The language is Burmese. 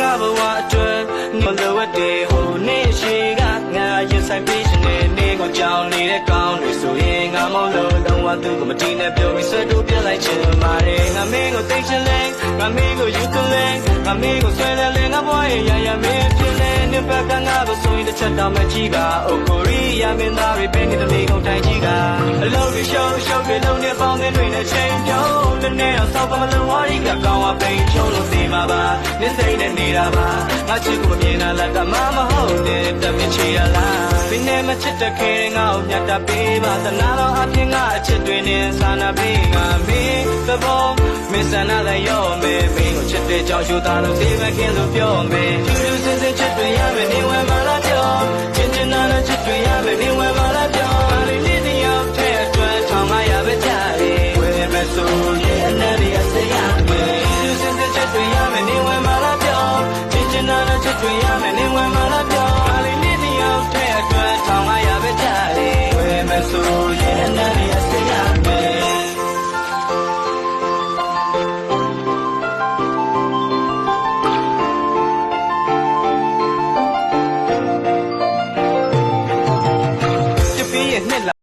ငါဘဝအတွက်မလိုအပ်တဲ့ဟိုနေ့ရှိကငါရင်ဆိုင်ပြီးရှင်နေနေကိုကြောင်နေတဲ့ကောင်းတွေဆိုရင်ငါမောလို့တော့ဝသူကမတီးနဲ့ပြောပြီးဆွဲတို့ပြလိုက်ချင်ပါတယ်ငါမင်းကိုသိချင်လဲငါမင်းကိုယူကလဲငါမင်းကိုဆွဲလဲလဲငါဘဝရဲ့ရရမင်းဖြစ်လဲနေဘက်ကငါကိုဆိုရင်တစ်ချက်တော့မကြည့်ကအိုကိုရီးယားမင်းသားတွေပဲနေတဲ့လေးကိုတိုင်ကြည့်ကအလုံးတွေရှုံးရှုံးတွေလုံးနဲ့ပေါင်းတဲ့တွေနဲ့ချိန်ပြုံး လည်းနဲ့တော့စောက်ပါမလုံးဝါရီကကောင်းဝပိန်ချုံလို့သိမှာပါနေစိတ်နဲ့နေတာပါငါချစ်ကိုမမြင်တာလားကမမဟုတ်တဲ့တမင်ချီရလားဘင်းနဲ့မချစ်တဲ့ခဲငါ့ကိုမြတ်တာပေးပါသနာတော်အပြင်ကအချစ်တွေနဲ့စာနာပေးငါမင်းသဘောမင်းစနာလည်းရောမယ်မင်းကိုချစ်တဲ့ကြောင့်ယူသားလို့ဒီမကင်းလို့ပြောမယ်ကျူးကျူးစင် ကျွေရမယ်နေဝင်မလားပြောပါလိနေနေအောင်တဲ့အတွက်ထောင်လာရပဲကြလေဝယ်မယ်ဆိုရင်အနာရီအစရမယ်နှစ်လ